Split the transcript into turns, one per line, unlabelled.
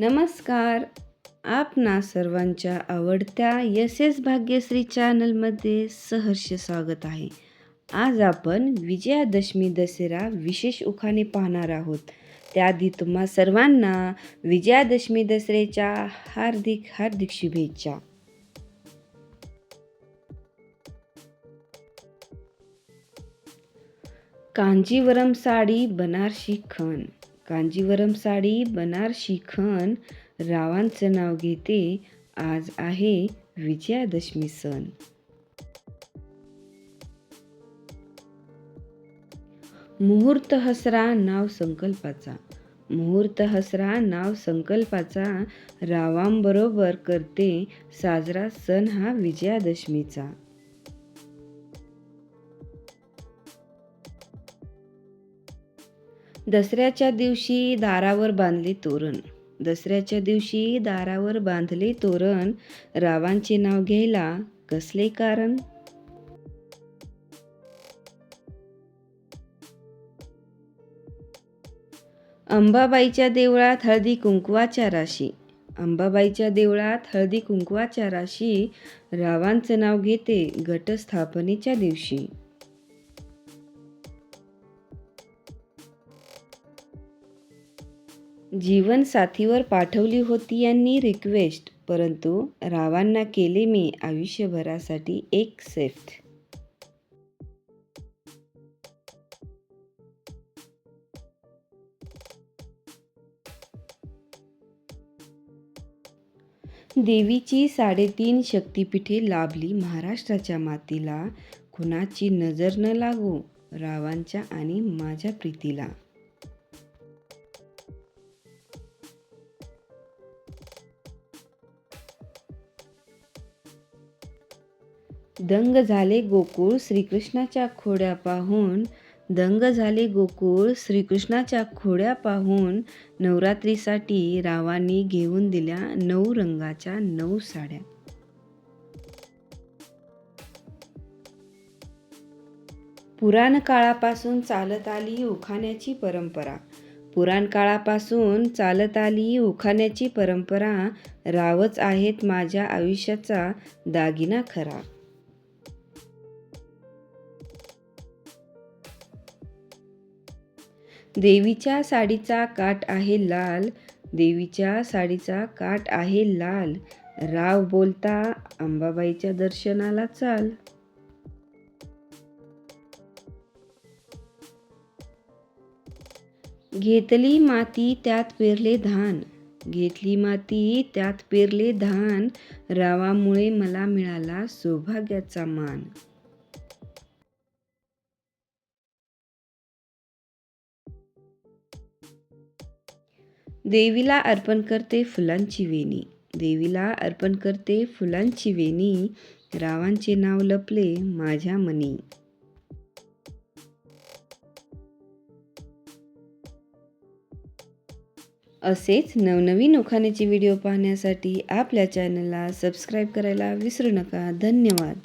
नमस्कार. आपणा सर्वांच्या आवडत्या यस एस भाग्यश्री चॅनलमध्ये सहर्ष स्वागत आहे. आज आपण विजयादशमी दसरा विशेष उखाणे पाहणार आहोत. त्याआधी तुम्हा सर्वांना विजयादशमी दसऱ्याच्या हार्दिक हार्दिक शुभेच्छा. कांजीवरम साडी बनारसी खण. कांजीवरम साडी बनारसी खण रावांचं नाव घेते. आज आहे विजयादशमी सण. मुहूर्त हसरा नाव संकल्पाचा. मुहूर्त हसरा नाव संकल्पाचा. रावांबरोबर करते साजरा सण हा विजयादशमीचा. दसऱ्याच्या दिवशी दारावर बांधले तोरण. दसऱ्याच्या दिवशी दारावर बांधले तोरण. रावांचे नाव घ्यायला कसले कारण? अंबाबाईच्या देवळात हळदी कुंकवाच्या राशी. अंबाबाईच्या देवळात हळदी कुंकवाच्या राशी. रावांचं नाव घेते घटस्थापनेच्या दिवशी. जीवनसाथीवर पाठवली होती यांनी रिक्वेस्ट परंतु रावांना केले मी आयुष्यभरासाठी एक सेफ्ट देवीची साडेतीन शक्तिपीठे लाभली महाराष्ट्राच्या मातीला. कुणाची नजर न लागो रावांच्या आणि माझ्या प्रीतीला. दंग झाले गोकुळ श्रीकृष्णाच्या खोड्या पाहून दंग झाले गोकुळ श्रीकृष्णाच्या खोड्या पाहून नवरात्रीसाठी रावांनी घेऊन दिल्या नऊ रंगाच्या नऊ साड्या. पुराण काळापासून चालत आली उखाण्याची परंपरा. पुराण काळापासून चालत आली उखाण्याची परंपरा रावच आहेत माझ्या आयुष्याचा दागिना खरा. देवीच्या साडीचा काट आहे लाल देवीच्या साडीचा काट आहे लाल. राव बोलता अंबाबाईच्या दर्शनाला चाल. घेतली माती त्यात पेरले धान. घेतली माती त्यात पेरले धान. रावामुळे मला मिळाला सौभाग्याचा मान. देवीला अर्पण करते फुलांची वेणी. देवीला अर्पण करते फुलांची वेणी. रावांचे नाव लपले माझ्या मनी. असेच नवनवीन उखाण्याचे व्हिडिओ पाहण्यासाठी आपल्या चॅनलला सबस्क्राईब करायला विसरू नका. धन्यवाद.